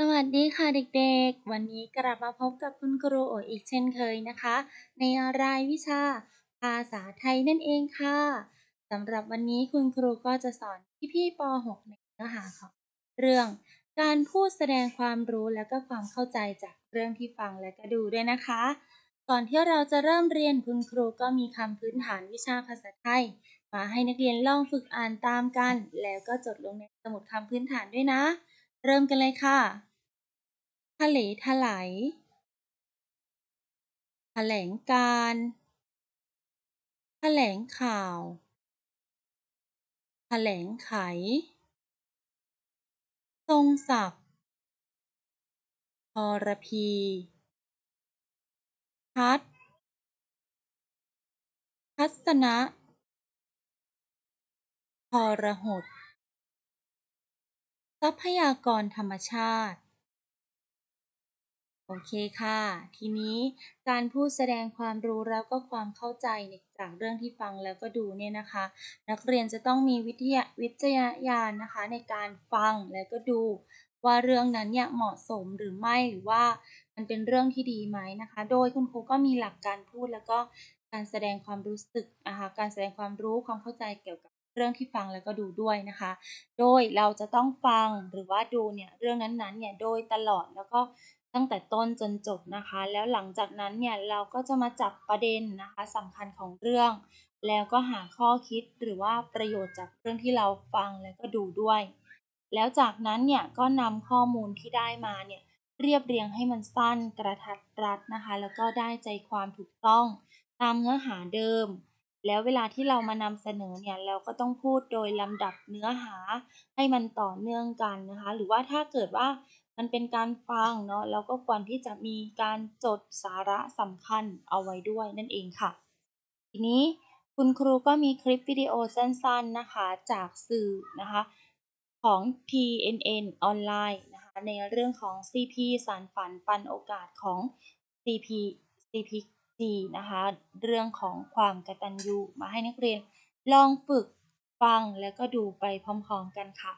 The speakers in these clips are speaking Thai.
สวัสดีค่ะเด็กๆ วันนี้กลับมาพบกับคุณครูโออีกเช่นเคยนะคะ ในรายวิชาภาษาไทยนั่นเองค่ะสำหรับวันนี้คุณครูก็จะสอนพี่ๆป .6 ในเนื้อหาของเรื่องการพูดแสดงความรู้และก็ความเข้าใจจากเรื่องที่ฟังและก็ดูด้วยนะคะ ก่อนที่เราจะเริ่มเรียนคุณครูก็มีคำพื้นฐานวิชาภาษาไทย มาให้นักเรียนลองฝึกอ่านตามกัน แล้วก็จดลงในสมุดคำพื้นฐานด้วยนะ เริ่มกันเลยค่ะ ทะเลทลายแถลงการแถลงข่าวแถลงไข ทรงศักดิ์ทรพี พัด ทัศนะทรหด ทรัพยากรธรรมชาติ โอเคค่ะ ทีนี้การพูดแสดงความรู้แล้วก็ความเข้าใจจากเรื่องที่ฟังแล้วก็ดูเนี่ยนะคะ นักเรียนจะต้องมีวิทยาวิจารณญาณนะคะ ในการฟังแล้วก็ดู ว่าเรื่องนั้นเนี่ยเหมาะสมหรือไม่หรือว่ามันเป็นเรื่องที่ดีไหมนะคะ โดยคุณครูก็มีหลักการพูดแล้วก็การแสดงความรู้สึกนะคะการแสดงความรู้ความเข้าใจเกี่ยวกับ เรื่องที่ฟังแล้วก็ดูด้วยนะคะ โดยเราจะต้องฟังหรือว่าดูเนี่ยเรื่องนั้นๆเนี่ยโดยตลอดแล้วก็ตั้งแต่ต้นจนจบนะคะ แล้วหลังจากนั้นเนี่ยเราก็จะมาจับประเด็นนะคะสำคัญของเรื่อง แล้วก็หาข้อคิดหรือว่าประโยชน์จากเรื่องที่เราฟังแล้วก็ดูด้วย แล้วจากนั้นเนี่ยก็นำข้อมูลที่ได้มาเนี่ยเรียบเรียงให้มันสั้นกระทัดรัดนะคะ แล้วก็ได้ใจความถูกต้อง ตามเนื้อหาเดิม แล้วเวลาที่เรามานำเสนอเนี่ยเราก็ต้องพูดโดยลำดับเนื้อหาให้มันต่อเนื่องกันนะคะ หรือว่าถ้าเกิดว่ามันเป็นการฟังเนาะเราก็ควรที่จะมีการจดสาระสำคัญเอาไว้ด้วยนั่นเองค่ะ ทีนี้คุณครูก็มีคลิปวิดีโอสั้นๆนะคะ จากสื่อนะคะของ PNN ออนไลน์นะคะในเรื่องของ CP สารฝันปันโอกาสของ CP CPG นะคะ เรื่องของความกตัญญูมาให้นักเรียนลองฝึกฟังแล้วก็ดูไปพร้อมๆกันค่ะ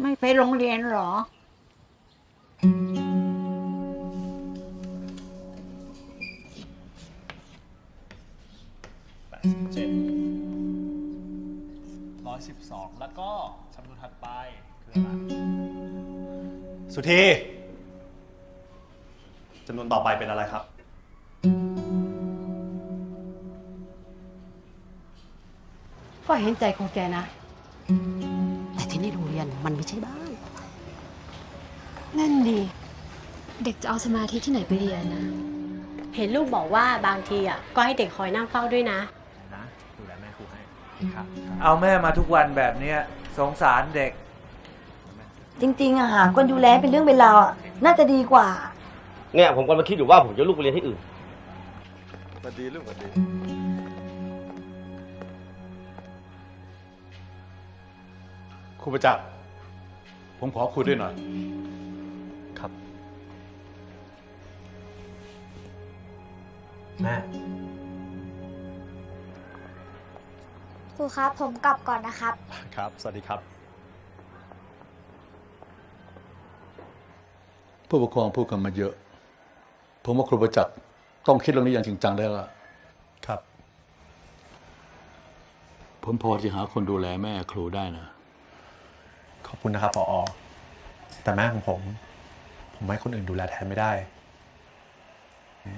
ไม่ไปโรงเรียนเหรอแปดสิบเจ็ดร้อยสิบสองแล้วก็จำนวนถัดไปคืออะไรสุธีจำนวนต่อไปเป็นอะไรครับ ก็เห็นใจของแกนะ แต่ที่นี่โรงเรียนมันไม่ใช่บ้าน นั่นดี เด็กจะเอาสมาธิที่ไหนไปเรียนนะ เห็นลูกบอกว่าบางทีอะก็ให้เด็กคอยนั่งเฝ้าด้วยนะ นะดูแลแม่ครูให้ ครับ เอาแม่มาทุกวันแบบเนี้ยสงสารเด็ก จริง ๆอะหาคนดูแลเป็นเรื่องเป็นราวอะน่าจะดีกว่า เนี่ยผมกำลังคิดอยู่ว่าผมจะลูกไปเรียนที่อื่นสวัสดีลูกสวัสดี ครูประจักษ์ผมขอคุยด้วยหน่อย ครับ แม่ รูครับผมกลับก่อนนะครับ ครับ สวัสดีครับ ผู้ปกครองพูดกันมาเยอะ ผมว่าครูประจักษ์ต้องคิดเรื่องนี้อย่างจริงจังแล้วล่ะครับ ผมพอจะหาคนดูแลแม่ครูได้นะ ขอบคุณนะครับปออ แต่แม่ของผม ผมให้คนอื่นดูแลแทนไม่ได้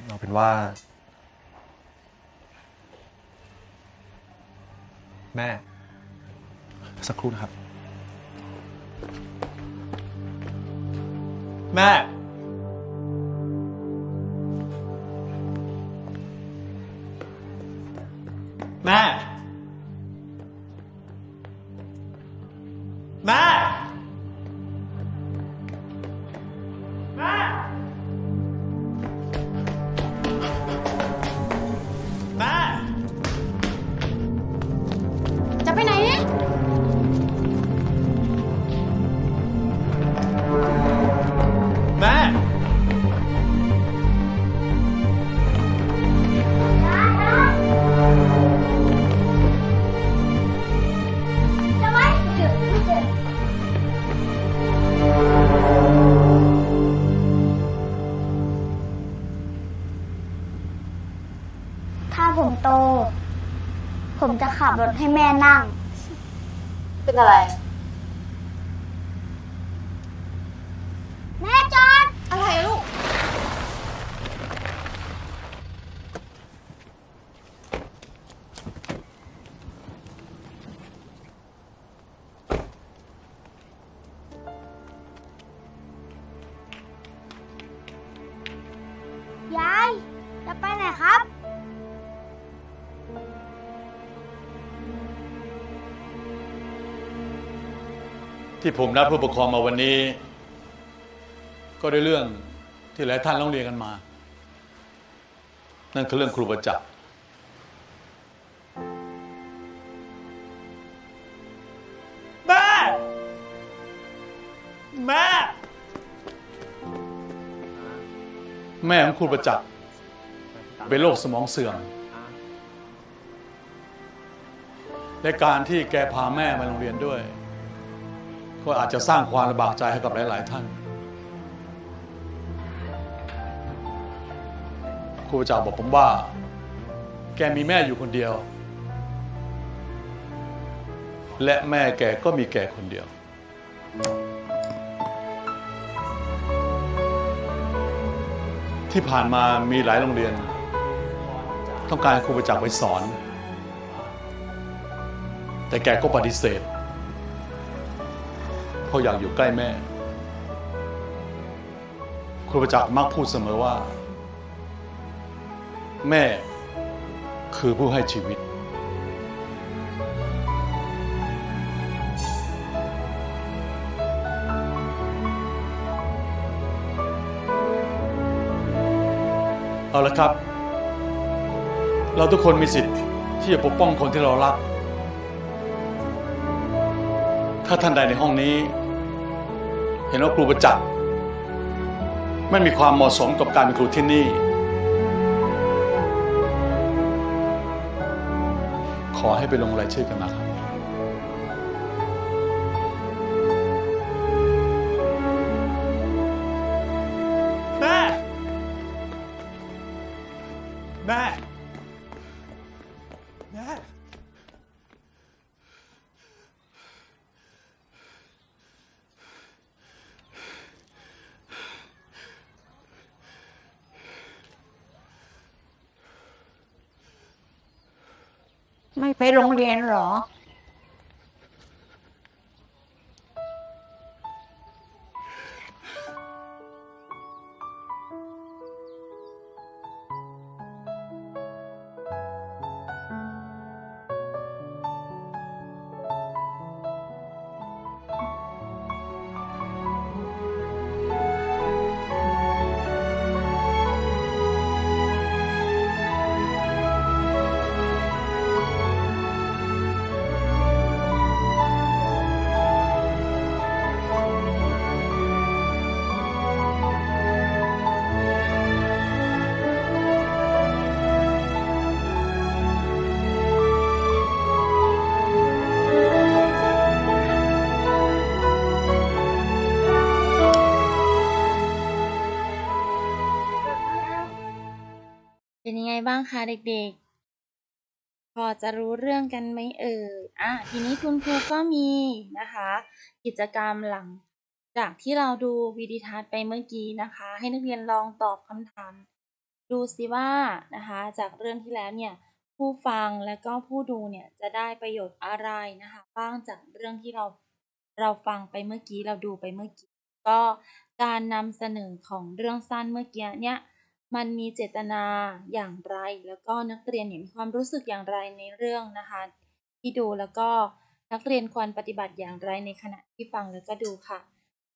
เอาเป็นว่า แม่ สักครู่นะครับ แม่ แม่ แม่ ผมโต ผมจะขับรถให้แม่นั่ง เป็นอะไร ที่ผมนัดผู้ปกครองมาวันนี้ ก็ด้วยเรื่องที่หลายท่านร้องเรียนกันมา นั่นคือเรื่องครูประจักษ์แม่ แม่ แม่ของครูประจักษ์เป็นโรคสมองเสื่อม และการที่แกพาแม่มาโรงเรียนด้วย ก็อาจจะสร้างความลำบากใจให้กับหลาย ๆ ท่านครูประจักษ์บอกผมว่า แกมีแม่อยู่คนเดียว และแม่แกก็มีแกคนเดียว ที่ผ่านมามีหลายโรงเรียน ต้องการครูประจักษ์ไปสอน แต่แกก็ปฏิเสธ เพราอยากอยู่ใกล้แม่ ครูประจักษ์มักพูดเสมอว่า แม่คือผู้ให้ชีวิต เอาละครับ เราทุกคนมีสิทธิ์ที่จะปกป้องคนที่เรารัก ถ้าท่านใดในห้องนี้ เห็นว่าครูประจักษ์ไม่มีความเหมาะสมกับการเป็นครูที่นี่ ขอให้ไปลงรายชื่อกันนะครับ ไม่ไปโรงเรียนเหรอ บ้างคะเด็กๆ พอจะรู้เรื่องกันไหมเอ่ยอะทีนี้คุณครูก็มีนะคะ กิจกรรมหลังจากที่เราดูวิดีทัศน์ไปเมื่อกี้นะคะ ให้นักเรียนลองตอบคำถาม ดูสิว่านะคะ จากเรื่องที่แล้วเนี่ยผู้ฟังและก็ผู้ดูเนี่ยจะได้ประโยชน์อะไรนะคะบ้างจากเรื่องที่เราเราฟังไปเมื่อกี้เราดูไปเมื่อกี้ ก็การนำเสนอของเรื่องสั้นเมื่อกี้เนี่ย มันมีเจตนาอย่างไร แล้วก็นักเรียนเนี่ยมีความรู้สึกอย่างไรในเรื่องนะคะ ที่ดูแล้วก็นักเรียนควรปฏิบัติอย่างไรในขณะที่ฟังแล้วก็ดูค่ะ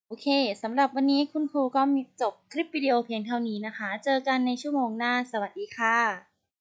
โอเคสำหรับวันนี้คุณครูก็มีจบคลิปวิดีโอเพียงเท่านี้นะคะ เจอกันในชั่วโมงหน้า สวัสดีค่ะ